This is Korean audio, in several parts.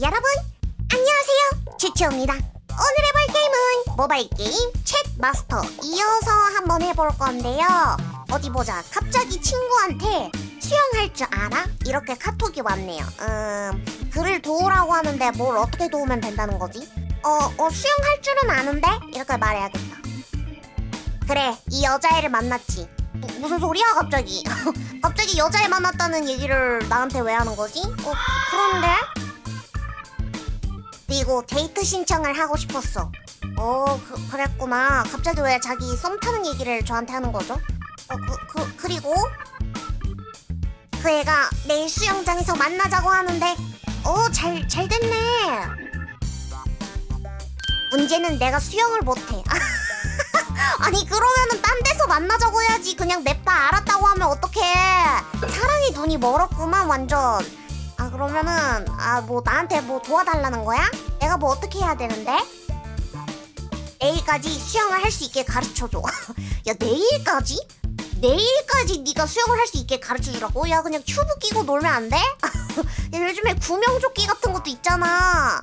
여러분 안녕하세요 주치입니다 오늘 해볼 게임은 모바일 게임 챗 마스터 이어서 한번 해볼 건데요 어디 보자 갑자기 친구한테 수영할 줄 알아? 이렇게 카톡이 왔네요 음 그를 도우라고 하는데 뭘 어떻게 도우면 된다는 거지? 어, 어 수영할 줄은 아는데? 이렇게 말해야겠다 그래 이 여자애를 만났지 무, 무슨 소리야 갑자기 갑자기 여자애 만났다는 얘기를 나한테 왜 하는 거지? 어 그런데? 그리고 데이트 신청을 하고 싶었어. 어, 그, 그랬구나. 갑자기 왜 자기 썸 타는 얘기를 저한테 하는 거죠? 어, 그, 그, 그리고 그 애가 내일 수영장에서 만나자고 하는데, 어, 잘, 잘 됐네. 문제는 내가 수영을 못해. 아니, 그러면은 딴 데서 만나자고 해야지. 그냥 냅다 알았다고 하면 어떡해. 사랑이 눈이 멀었구만, 완전. 아 그러면은 아 뭐 나한테 뭐 도와달라는 거야? 내가 뭐 어떻게 해야 되는데? 내일까지 수영을 할 수 있게 가르쳐줘. 야 내일까지? 내일까지 네가 수영을 할 수 있게 가르쳐주라고? 야 그냥 튜브 끼고 놀면 안 돼? 야, 요즘에 구명조끼 같은 것도 있잖아.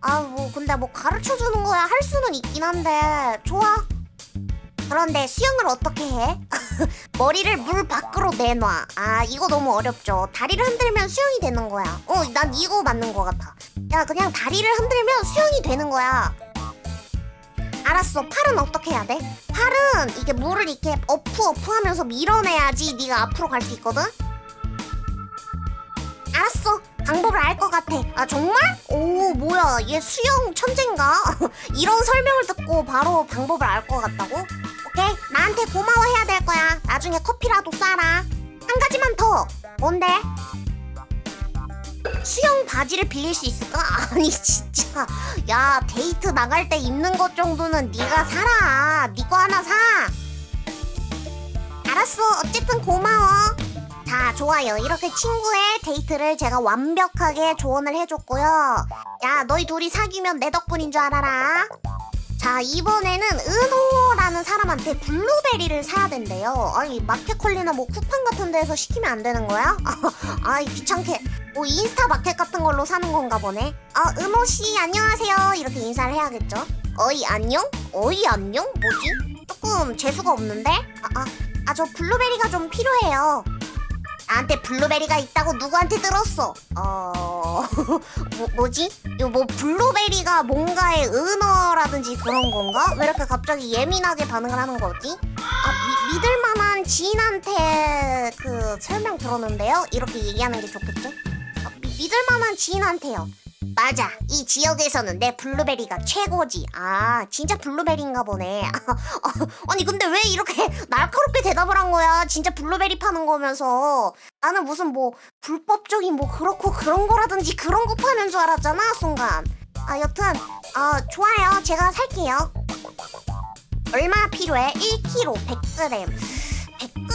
아 뭐 근데 뭐 가르쳐주는 거야 할 수는 있긴 한데 좋아. 그런데 수영을 어떻게 해? 머리를 물 밖으로 내놔. 아, 이거 너무 어렵죠. 다리를 흔들면 수영이 되는 거야. 어, 난 이거 맞는 것 같아. 야, 그냥 다리를 흔들면 수영이 되는 거야. 알았어. 팔은 어떻게 해야 돼? 팔은 이게 물을 이렇게 어프 어프 하면서 밀어내야지 네가 앞으로 갈 수 있거든? 알았어. 방법을 알 것 같아. 아, 정말? 오, 뭐야. 얘 수영 천재인가? 이런 설명을 듣고 바로 방법을 알 것 같다고? 나한테 고마워해야 될 거야. 나중에 커피라도 쏴라. 한 가지만 더. 뭔데? 수영 바지를 빌릴 수 있을까? 아니 진짜 야 데이트 나갈 때 입는 것 정도는 네가 사라 네 거 하나 사 알았어 어쨌든 고마워 자 좋아요 이렇게 친구의 데이트를 제가 완벽하게 조언을 해줬고요 야 너희 둘이 사귀면 내 덕분인 줄 알아라 자 이번에는 은호라는 사람한테 블루베리를 사야 된대요 아니 마켓컬리나 뭐 쿠팡 같은 데에서 시키면 안 되는 거야? 아이 귀찮게 뭐 인스타 마켓 같은 걸로 사는 건가 보네 아 은호씨 안녕하세요 이렇게 인사를 해야겠죠 어이 안녕? 어이 안녕? 뭐지? 조금 재수가 없는데? 아, 아, 아, 저 블루베리가 좀 필요해요. 나한테 블루베리가 있다고 누구한테 들었어? 어, 뭐, 뭐지? 이거 뭐 블루베리가 뭔가의 은어라든지 그런 건가? 왜 이렇게 갑자기 예민하게 반응을 하는 거지? 아, 미, 믿을 만한 지인한테 그 설명 들었는데요? 이렇게 얘기하는 게 좋겠죠? 아, 미, 믿을 만한 지인한테요. 맞아. 이 지역에서는 내 블루베리가 최고지. 아, 진짜 블루베리인가 보네. 아니, 근데 왜 이렇게 날카롭게 대답을 한 거야? 진짜 블루베리 파는 거면서. 나는 무슨 뭐 불법적인 뭐 그렇고 그런 거라든지 그런 거 파는 줄 알았잖아, 순간. 아, 여튼, 어, 좋아요. 제가 살게요. 얼마 필요해? 1kg 100g.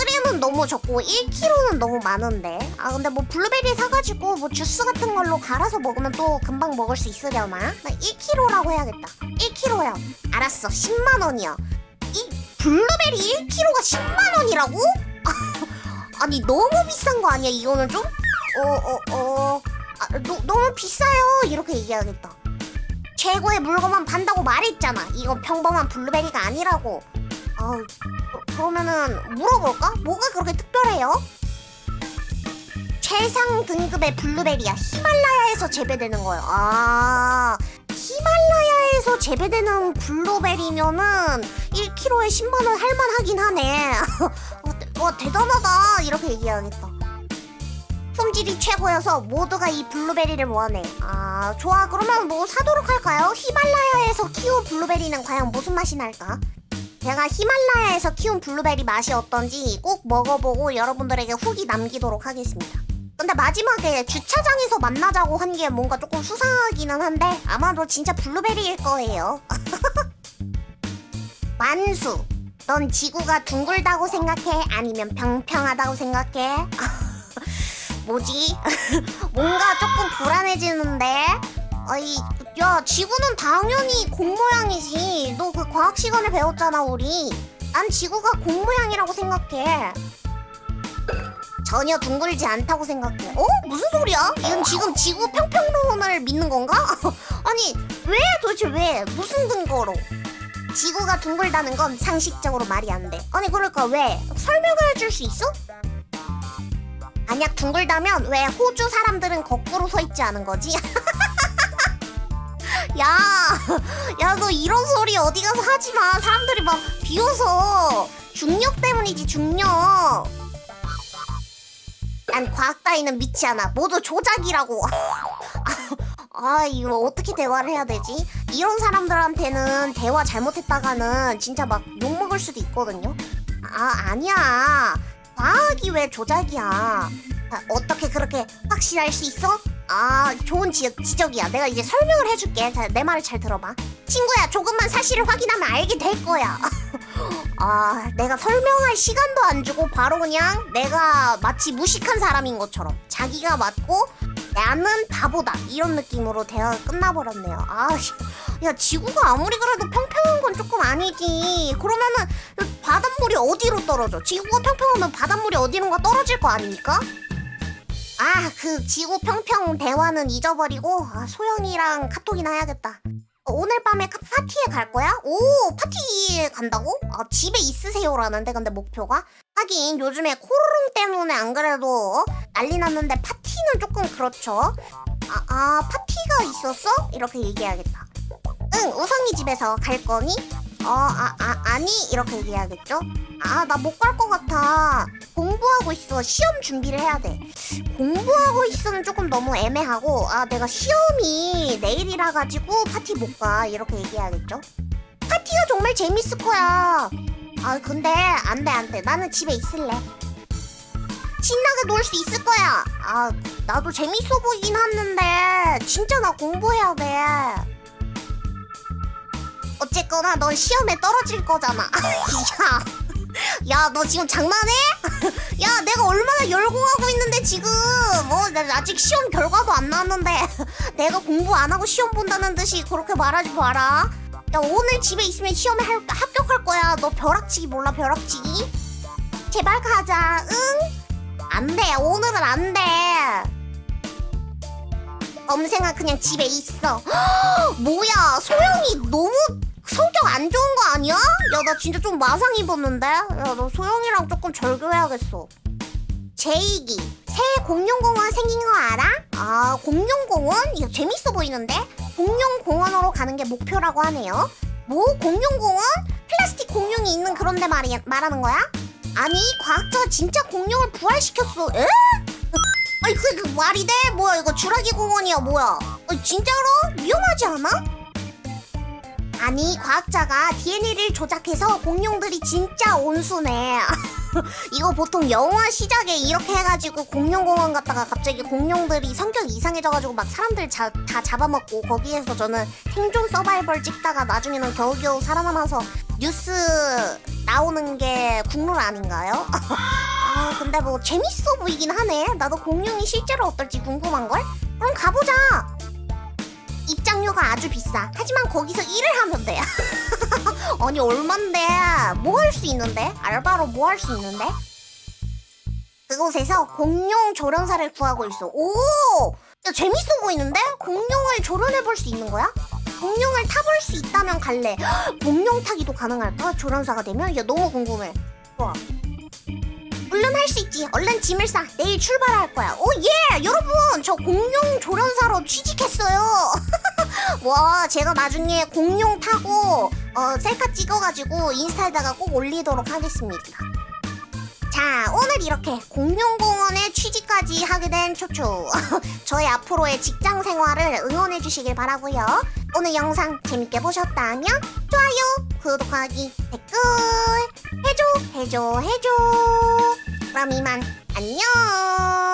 100g은 너무 적고 1kg는 너무 많은데. 아 근데 뭐 블루베리 사가지고 뭐 주스 같은 걸로 갈아서 먹으면 또 금방 먹을 수 있으려나? 나 1kg라고 해야겠다. 1kg요 알았어. 10만원이요 이 블루베리 1kg가 10만원이라고? 아니 너무 비싼 거 아니야 이거는 좀? 어어어. 아, 너, 너무 비싸요. 이렇게 얘기해야겠다. 최고의 물건만 판다고 말했잖아. 이건 평범한 블루베리가 아니라고 아 그러면은 물어볼까? 뭐가 그렇게 특별해요? 최상 등급의 블루베리야 히말라야에서 재배되는 거예요. 아 히말라야에서 재배되는 블루베리면은 1kg에 10만 원 할만하긴 하네. 와, 대- 와 대단하다 이렇게 얘기해야겠다. 품질이 최고여서 모두가 이 블루베리를 원해. 아 좋아 그러면 뭐 사도록 할까요? 히말라야에서 키운 블루베리는 과연 무슨 맛이 날까? 제가 히말라야에서 키운 블루베리 맛이 어떤지 꼭 먹어보고 여러분들에게 후기 남기도록 하겠습니다. 근데 마지막에 주차장에서 만나자고 한 게 뭔가 조금 수상하기는 한데 아마도 진짜 블루베리일 거예요. 만수, 넌 지구가 둥글다고 생각해? 아니면 평평하다고 생각해? 뭐지? 뭔가 조금 불안해지는데? 아이, 야, 지구는 당연히 공 모양이지. 너 그 과학 시간에 배웠잖아, 우리. 난 지구가 공 모양이라고 생각해. 전혀 둥글지 않다고 생각해. 어? 무슨 소리야? 이건 지금 지구 평평론을 믿는 건가? 아니 왜 도대체 왜 무슨 근거로? 지구가 둥글다는 건 상식적으로 말이 안 돼. 아니 그러니까 왜 설명을 해줄 수 있어? 만약 둥글다면 왜 호주 사람들은 거꾸로 서 있지 않은 거지? 야, 야 너 이런 소리 어디 가서 하지 마. 사람들이 막 비웃어. 중력 때문이지 중력. 난 과학 따위는 믿지 않아. 모두 조작이라고. 아 이거 어떻게 대화를 해야 되지? 이런 사람들한테는 대화 잘못했다가는 진짜 막 욕 먹을 수도 있거든요. 아 아니야. 과학이 왜 조작이야? 아, 어떻게 그렇게 확실할 수 있어? 아 좋은 지, 지적이야. 내가 이제 설명을 해줄게. 자, 내 말을 잘 들어봐. 친구야 조금만 사실을 확인하면 알게 될 거야. 아 내가 설명할 시간도 안 주고 바로 그냥 내가 마치 무식한 사람인 것처럼 자기가 맞고 나는 바보다 이런 느낌으로 대화가 끝나버렸네요. 아, 야 지구가 아무리 그래도 평평한 건 조금 아니지. 그러면은 바닷물이 어디로 떨어져? 지구가 평평하면 바닷물이 어디론가 떨어질 거 아닙니까? 아, 그 지구 평평 대화는 잊어버리고 아, 소영이랑 카톡이나 해야겠다. 어, 오늘 밤에 카- 파티에 갈 거야? 오, 파티에 간다고? 아, 집에 있으세요라는데 근데 목표가? 하긴 요즘에 코로롱 때문에 안 그래도 어? 난리 났는데 파티는 조금 그렇죠. 아, 아 파티가 있었어? 이렇게 얘기해야겠다. 응, 우성이 집에서 갈 거니? 어, 아, 아, 아니 이렇게 얘기해야겠죠? 아, 나 못 갈 것 같아. 공부하고 있어. 시험 준비를 해야 돼. 공부하고 있어는 조금 너무 애매하고, 아, 내가 시험이 내일이라 가지고 파티 못 가. 이렇게 얘기해야겠죠? 파티가 정말 재밌을 거야. 아, 근데 안 돼, 안 돼. 나는 집에 있을래. 신나게 놀 수 있을 거야. 아, 나도 재밌어 보이긴 하는데, 진짜 나 공부해야 돼. 어쨌거나 넌 시험에 떨어질 거잖아. 야, 야, 너 지금 장난해? 야, 내가 얼마나 열공하고 있는데 지금. 뭐, 나 아직 시험 결과도 안 나왔는데 내가 공부 안 하고 시험 본다는 듯이 그렇게 말하지 마라. 야, 오늘 집에 있으면 시험에 할- 합격할 거야. 너 벼락치기 몰라, 벼락치기? 제발 가자. 응? 안 돼. 오늘은 안 돼. 엄생아 그냥 집에 있어. 뭐야, 소영이 너무 성격 안 좋은 거 아니야? 야, 나 진짜 좀 마상 입었는데? 야, 너 소영이랑 조금 절교해야겠어. 제이기, 새 공룡공원 생긴 거 알아? 아, 공룡공원? 이거 재밌어 보이는데? 공룡공원으로 가는 게 목표라고 하네요. 뭐, 공룡공원? 플라스틱 공룡이 있는 그런 데 말이, 말하는 거야? 아니, 과학자가 진짜 공룡을 부활시켰어. 에? 아니, 그, 그 말이 돼? 뭐야, 이거 주라기 공원이야, 뭐야? 아니, 진짜로? 위험하지 않아? 아니 과학자가 DNA를 조작해서 공룡들이 진짜 온순해. 이거 보통 영화 시작에 이렇게 해가지고 공룡공원 갔다가 갑자기 공룡들이 성격 이상해져가지고 막 사람들 자, 다 잡아먹고 거기에서 저는 생존 서바이벌 찍다가 나중에는 겨우겨우 살아남아서 뉴스 나오는 게 국룰 아닌가요? 아 근데 뭐 재밌어 보이긴 하네. 나도 공룡이 실제로 어떨지 궁금한 걸? 그럼 가보자. 입장료가 아주 비싸. 하지만 거기서 일을 하면 돼. 아니 얼만데? 뭐 할 수 있는데? 알바로 뭐 할 수 있는데? 그곳에서 공룡 조련사를 구하고 있어. 오! 야, 재밌어 보이는데? 공룡을 조련해 볼 수 있는 거야? 공룡을 타볼 수 있다면 갈래. 공룡 타기도 가능할까? 조련사가 되면? 야 너무 궁금해. 좋아. 물론 할수 있지. 얼른 짐을 싸. 내일 출발할 거야. 오 예! 여러분, 저 공룡 조련사로 취직했어요. 와, 제가 나중에 공룡 타고 어, 셀카 찍어가지고 인스타에다가 꼭 올리도록 하겠습니다. 자, 오늘 이렇게 공룡공원에 취직까지 하게 된 초초. 저의 앞으로의 직장 생활을 응원해 주시길 바라고요. 오늘 영상 재밌게 보셨다면 좋아요, 구독하기, 댓글 해줘, 해줘, 해줘. 그럼 이만 안녕.